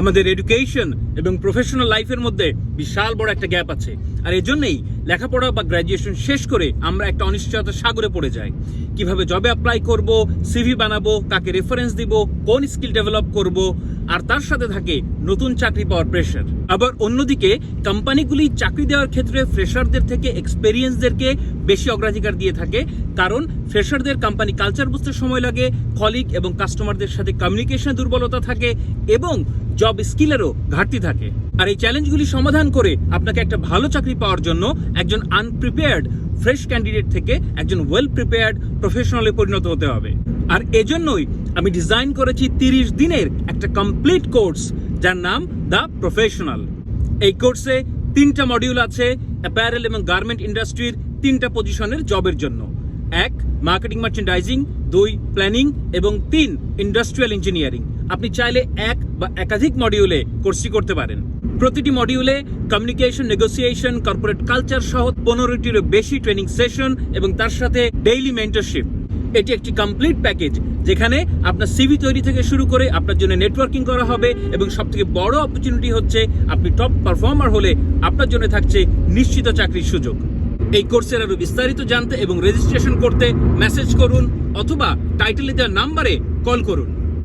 আমাদের এডুকেশন এবং প্রফেশনাল লাইফের মধ্যে বিশাল বড় একটা গ্যাপ আছে। আর এজন্যই লেখাপড়া বা গ্র্যাজুয়েশন শেষ করে আমরা একটা অনিশ্চয়তার সাগরে পড়ে যাই। কীভাবে জবে অ্যাপ্লাই করব সিভি বানাবো, কাকে রেফারেন্স দিব, কোন স্কিল ডেভেলপ করব, আর তার সাথে থাকে নতুন চাকরি পাওয়ার প্রেশার আবার অন্যদিকে কোম্পানিগুলি চাকরি দেওয়ার ক্ষেত্রে ফ্রেশারদের থেকে এক্সপেরিয়েন্সদেরকে বেশি অগ্রাধিকার দিয়ে থাকে। কারণ ফ্রেশারদের কোম্পানি কালচার বুঝতে সময় লাগে কলিগ এবং কাস্টমারদের সাথে কমিউনিকেশনে দুর্বলতা থাকে এবং জব স্কিলেরও ঘাটতি থাকে। আর এই চ্যালেঞ্জগুলি সমাধান করে আপনাকে একটা ভালো চাকরি পাওয়ার জন্য একজন আনপ্রিপেয়ার্ড ফ্রেশ ক্যান্ডিডেট থেকে একজন ওয়েল প্রিপেয়ার্ড প্রফেশনালে পরিণত হতে হবে। আর এজন্যই আমি ডিজাইন করেছি তিরিশ দিনের একটা কমপ্লিট কোর্স যার নাম দ্য প্রফেশনাল এই কোর্সে তিনটা মডিউল আছে অ্যাপারেল এবং গার্মেন্ট ইন্ডাস্ট্রির তিনটা পজিশনের জবের জন্য। এক মার্কেটিং মার্চেন্ডাইজিং দুই প্ল্যানিং এবং তিন ইন্ডাস্ট্রিয়াল ইঞ্জিনিয়ারিং আপনি চাইলে এক বা একাধিক মডিউলে কোর্সটি করতে পারেন। প্রতিটি মডিউলে কমিউনিকেশন নেগোসিয়েশন কর্পোরেট কালচার সহ পনেরোটিরও বেশি ট্রেনিং সেশন এবং তার সাথে ডেইলি মেন্টরশিপ এটি একটি কমপ্লিট প্যাকেজ যেখানে আপনার সিভি তৈরি থেকে শুরু করে আপনার জন্য নেটওয়ার্কিং করা হবে এবং সব থেকে বড় অপরচুনিটি হচ্ছে আপনি টপ পারফর্মার হলে আপনার জন্য থাকছে নিশ্চিত চাকরির সুযোগ। এই কোর্সের আরও বিস্তারিত জানতে এবং রেজিস্ট্রেশন করতে মেসেজ করুন অথবা টাইটেলে দেওয়া নাম্বারে কল করুন।